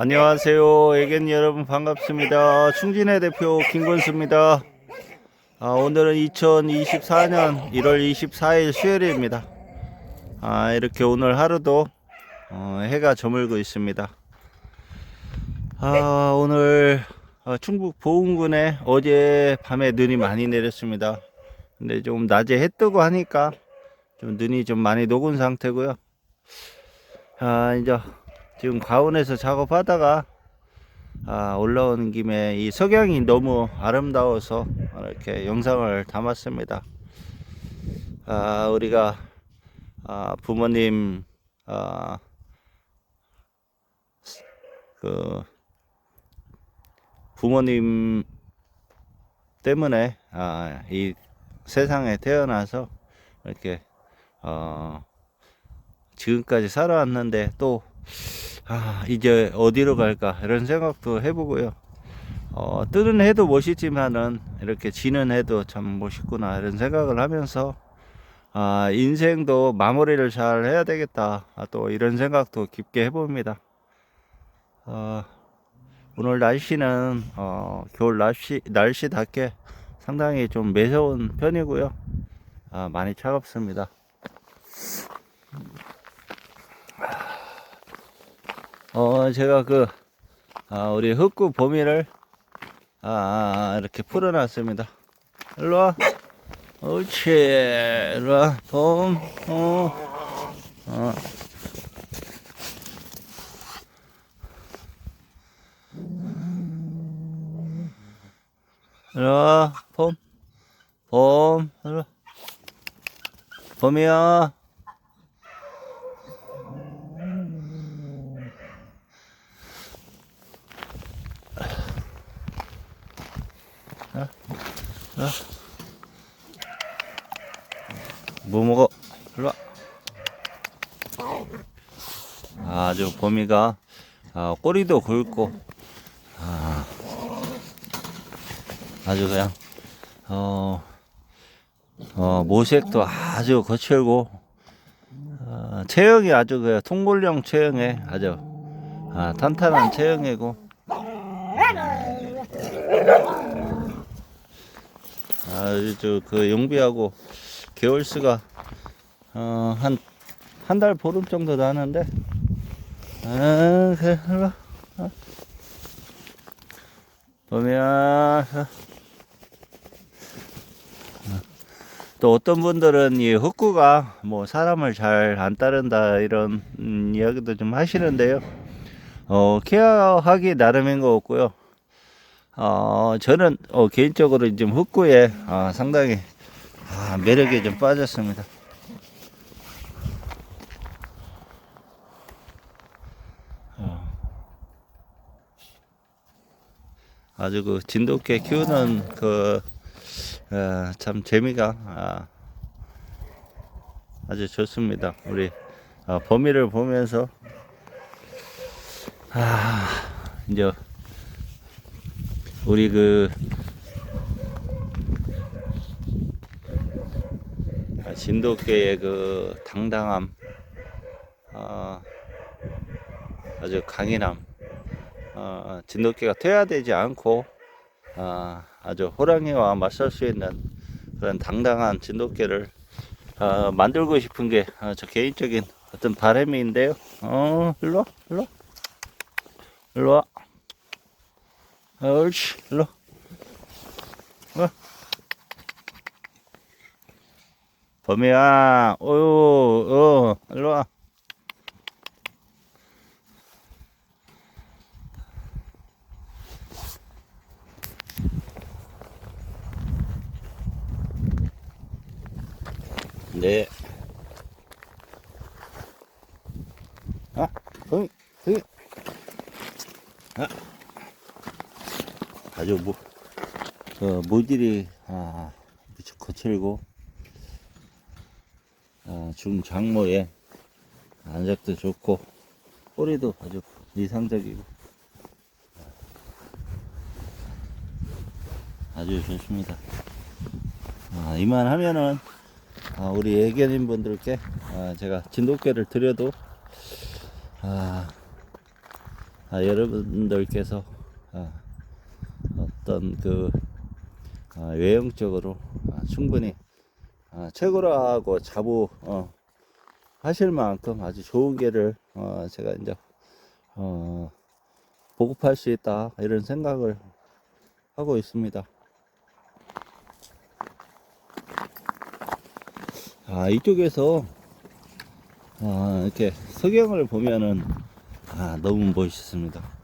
안녕하세요. 애견 여러분 반갑습니다. 충진의 대표 김건수입니다. 아, 오늘은 2024년 1월 24일 수요일입니다. 아, 이렇게 오늘 하루도 어, 해가 저물고 있습니다. 아, 오늘 어, 충북 보은군에 어제 밤에 눈이 많이 내렸습니다. 근데 좀 낮에 해 뜨고 하니까 좀 눈이 좀 많이 녹은 상태고요. 아, 이제 지금 가온에서 작업하다가 아, 올라오는 김에 이 석양이 너무 아름다워서 이렇게 영상을 담았습니다. 아, 우리가 아, 부모님 아, 그 부모님 때문에 아, 이 세상에 태어나서 이렇게 어, 지금까지 살아왔는데 또 아, 이제 어디로 갈까 이런 생각도 해보고요. 어, 뜨는 해도 멋있지만은 이렇게 지는 해도 참 멋있구나 이런 생각을 하면서 아, 인생도 마무리를 잘 해야 되겠다 아, 또 이런 생각도 깊게 해봅니다. 어, 오늘 날씨는 어, 겨울 날씨 날씨답게 상당히 좀 매서운 편이고요. 아, 많이 차갑습니다. 어, 제가 그, 아, 우리 흑구 범위를, 아, 아, 아, 이렇게 풀어놨습니다. 일로 와. 옳지. 일로 와. 범, 어, 어. 일로 와. 범, 범, 일로 와. 범이야. 뭐 먹어? 일로 와. 아주 범이가 아, 꼬리도 굵고 아, 아주 그냥 어, 어, 모색도 아주 거칠고 어, 체형이 아주 그 통골령 체형에 아주 아, 탄탄한 체형이고 아주 그 용비하고 개월수가 어, 한 한 달 보름 정도 나는데 아 그래 일로 와. 어. 범이야 어. 또 어떤 분들은 이 흑구가 뭐 사람을 잘 안 따른다 이런 음, 이야기도 좀 하시는데요 어 케어하기 나름인 것 같고요 어 저는 어, 개인적으로 지금 흑구에 아, 상당히 아, 매력에 좀 빠졌습니다. 어. 아주 그 진돗개 키우는 그, 어, 참 재미가, 아, 아주 좋습니다. 우리, 어, 범위를 보면서, 아, 이제, 우리 그, 아, 진돗개의 그 당당함, 어, 아주 강인함, 어, 진돗개가 퇴화되지 않고 어, 아주 호랑이와 맞설 수 있는 그런 당당한 진돗개를 어, 만들고 싶은 게 어, 저 개인적인 어떤 바람인데요. 어, 일로 와, 일로 와, 일로 와. 옳지, 일로 와. 어. 범이야, 어유, 어, 일로 와. 네. 아, 범이, 범이. 아, 아주 뭐, 그 모질이 아, 무척 거칠고. 아, 중장모에 안작도 좋고 꼬리도 아주 이상적이고 아주 좋습니다. 아, 이만하면은 아, 우리 애견인 분들께 아, 제가 진돗개를 드려도 아, 아, 여러분들께서 아, 어떤 그 아, 외형적으로 아, 충분히 아, 최고라고 자부 어, 하실 만큼 아주 좋은 개를 어, 제가 이제 어, 보급할 수 있다 이런 생각을 하고 있습니다. 아 이쪽에서 아, 이렇게 석양을 보면은 아, 너무 멋있습니다.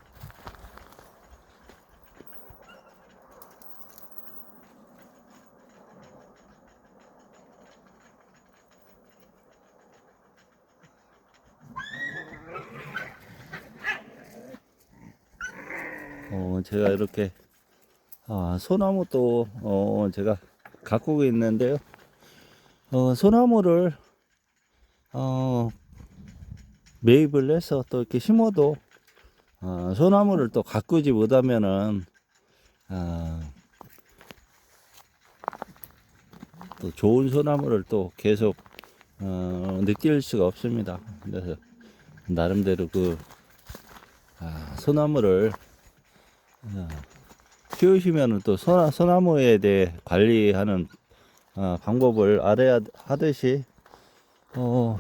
어, 제가 이렇게 아, 소나무 또 어, 제가 갖고 있는데요. 어, 소나무를 어, 매입을 해서 또 이렇게 심어도 어, 소나무를 또 가꾸지 못하면은 아, 또 좋은 소나무를 또 계속 어, 느낄 수가 없습니다. 그래서 나름대로 그 아, 소나무를 어, 키우시면은 또 소나, 소나무에 대해 관리하는 어, 방법을 알아야 하듯이 어,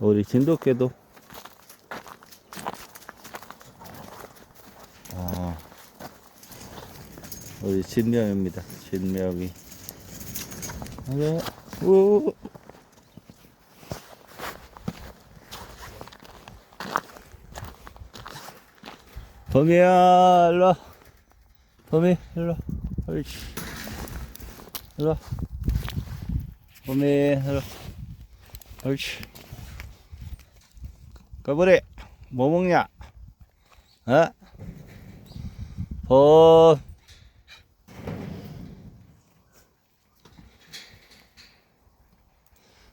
우리 진돗개도 어, 우리 진명입니다. 진명이 네. 우. 범이야 일로와. 범이 일로와. 옳지 일로와. 범이 일로와. 옳지 까불이 뭐 먹냐? 어? 범.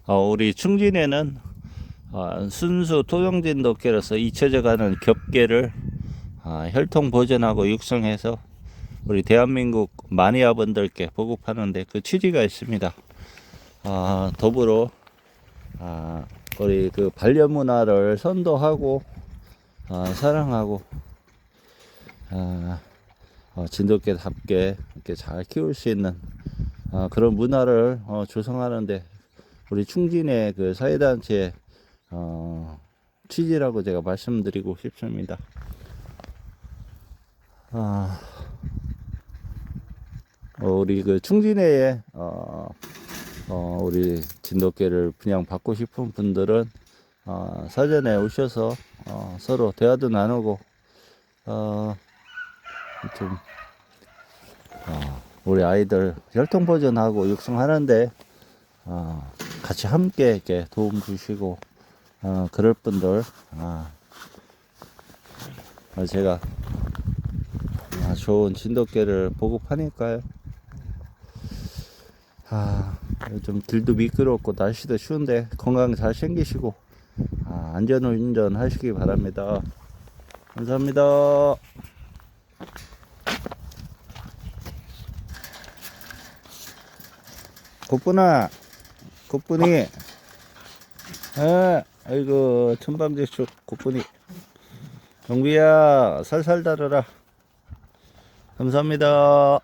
어, 우리 충진에는 어, 순수 토종진 덕계로서 잊혀져가는 겹계를 아, 혈통 보존하고 육성해서 우리 대한민국 마니아분들께 보급하는데 그 취지가 있습니다. 아, 더불어 아, 우리 그 반려 문화를 선도하고 아, 사랑하고 아, 어, 진돗개답게 이렇게 잘 키울 수 있는 아, 그런 문화를 어, 조성하는데 우리 충진의 그 사회단체 어, 취지라고 제가 말씀드리고 싶습니다. 아, 어, 우리 그 충진회에 어, 어, 우리 진돗개를 분양 받고 싶은 분들은 어, 사전에 오셔서 어, 서로 대화도 나누고 어, 좀 어, 우리 아이들 혈통 보존하고 육성하는데 어, 같이 함께 이렇게 도움 주시고 어, 그럴 분들 아, 어, 제가 아, 좋은 진돗개를 보급하니까요. 아, 좀 길도 미끄럽고 날씨도 추운데 건강 잘 챙기시고 아, 안전운전 하시기 바랍니다. 감사합니다. 곱분아, 곱분이, 아, 아이고, 천방지축 곱분이. 영비야, 살살 다뤄라. 감사합니다.